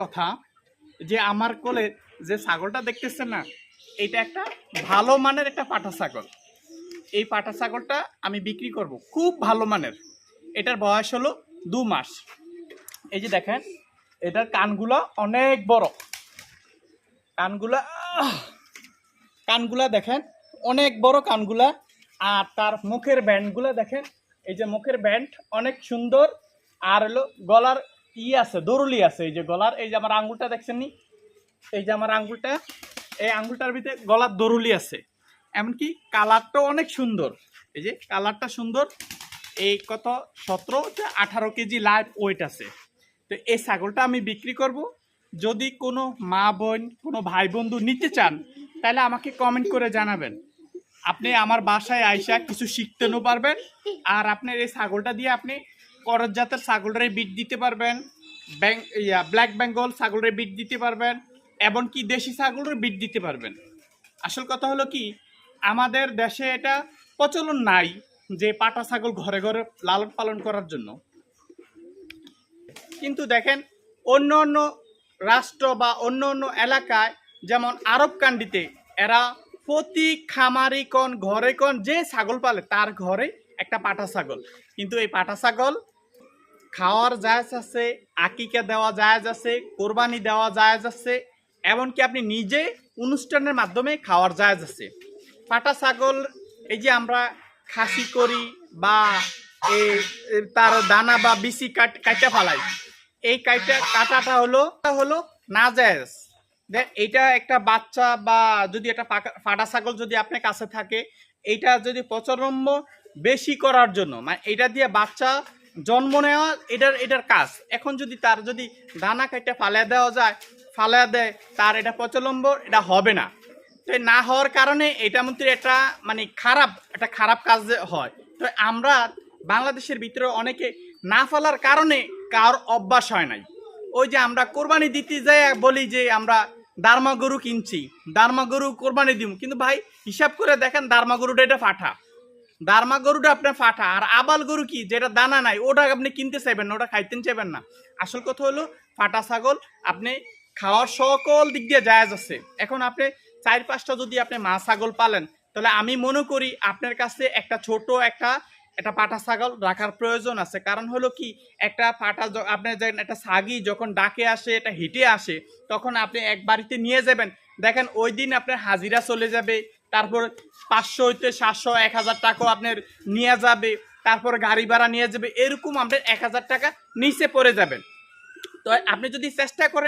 কথা যে আমার কোলে যে ছাগলটা দেখতেছেন না এটা একটা ভালো মানের একটা পাঠা ছাগল এই পাঠা ছাগলটা আমি বিক্রি করব, খুব ভালো মানের। এটার বয়স হলো দু মাস। এই যে দেখেন, এটার কানগুলো অনেক বড়। কানগুলা কানগুলা দেখেন, অনেক বড় কানগুলা। আর তার মুখের ব্যান্ডগুলো দেখেন, এই যে মুখের ব্যান্ড অনেক সুন্দর। আর হলো গলার ই আছে, দরুলি আছে, এই যে গলার, এই যে আমার আঙ্গুলটা দেখছেন নি? এই যে আমার আঙ্গুলটা, এই আঙ্গুলটার ভিতরে গলার দরুলি আছে। এমনকি কালারটাও অনেক সুন্দর। এই যে কালারটা সুন্দর, এই কত? সতেরো আঠারো কেজি লাইভ ওয়েট আছে। তো এই ছাগলটা আমি বিক্রি করব। যদি কোনো মা বোন, কোনো ভাই বন্ধু নিতে চান, তাহলে আমাকে কমেন্ট করে জানাবেন। আপনি আমার বাসায় আইসা কিছু শিখতেও পারবেন। আর আপনার এই ছাগলটা দিয়ে আপনি করজ জাতের ছাগলরে বিট দিতে পারবেন, ব্যাং ইয়া ব্ল্যাক বেঙ্গল ছাগলরে বিট দিতে পারবেন, এমনকি দেশি ছাগলের বিট দিতে পারবেন। আসল কথা হলো কি, আমাদের দেশে এটা প্রচলন নাই যে পাটা ছাগল ঘরে ঘরে লালন পালন করার জন্য। কিন্তু দেখেন, অন্য অন্য রাষ্ট্র বা অন্য অন্য এলাকায় যেমন আরব কান্ডিতে এরা প্রতি খামারি কন, ঘরে কন যে ছাগল পালে, তার ঘরে একটা পাটা ছাগল। কিন্তু এই পাটা ছাগল খাওয়ার জায়জ আছে, আকিকা দেওয়া জায়জ আছে, কোরবানি দেওয়া জায়জ আছে, এমনকি আপনি নিজে অনুষ্ঠানের মাধ্যমে খাওয়ার জায়জ আছে। পাটা ছাগল, এই যে আমরা খাসি করি বা তার দানা বা বিসি কাট কাটা ফালাই। এই কাইটা, কাটাটা হলো হলো না জায়েজ। দেখ এইটা একটা বাচ্চা বা যদি একটা ফাটা ছাগল যদি আপনার কাছে থাকে, এইটা যদি প্রচলম্ব বেশি করার জন্য মানে এটা দিয়ে বাচ্চা জন্ম নেওয়া এটার এটার কাজ। এখন যদি তার যদি দানা কাইটা ফালিয়ে দেওয়া যায় ফালিয়ে দেয়, তার এটা প্রচলম্ব, এটা হবে না। তো না হওয়ার কারণে এটা মধ্যে একটা মানে খারাপ, একটা খারাপ কাজ হয়। তো আমরা বাংলাদেশের ভিতরে অনেকে না ফেলার কারণে কার অভ্যাস হয় নাই। ওই যে আমরা কোরবানি দিতে যাই বলি যে আমরা দার্মা গরু কিনছি, দার্মা গরু কোরবানি দিব কিন্তু ভাই, হিসাব করে দেখেন দার্মা গরুটা এটা ফাটা দার্মা গরুটা আপনার ফাটা, আর আবাল গরু কি, যেটা দানা নাই, ওটা আপনি কিনতে চাইবেন না, ওটা খাইতে চাইবেন না। আসল কথা হলো, ফাটা ছাগল আপনি খাওয়ার সকল দিক দিয়ে জায়াজ আছে। এখন আপনি চার পাঁচটা যদি আপনি মা ছাগল পালেন, তাহলে আমি মনে করি আপনার কাছে একটা ছোট একটা একটা পাটা ছাগল রাখার প্রয়োজন আছে। কারণ হলো কি, একটা পাটা আপনার একটা ছাগি যখন ডাকে আসে, এটা হিটে আসে, তখন আপনি এক বাড়িতে নিয়ে যাবেন। দেখেন ওই দিন আপনার হাজিরা চলে যাবে তারপর পাঁচশো হইতে সাতশো, এক হাজার টাকাও আপনার নিয়ে যাবে, তারপর গাড়ি ভাড়া নিয়ে যাবে, এরকম আপনার এক হাজার টাকা নিচে পড়ে যাবেন তো আপনি যদি চেষ্টা করেন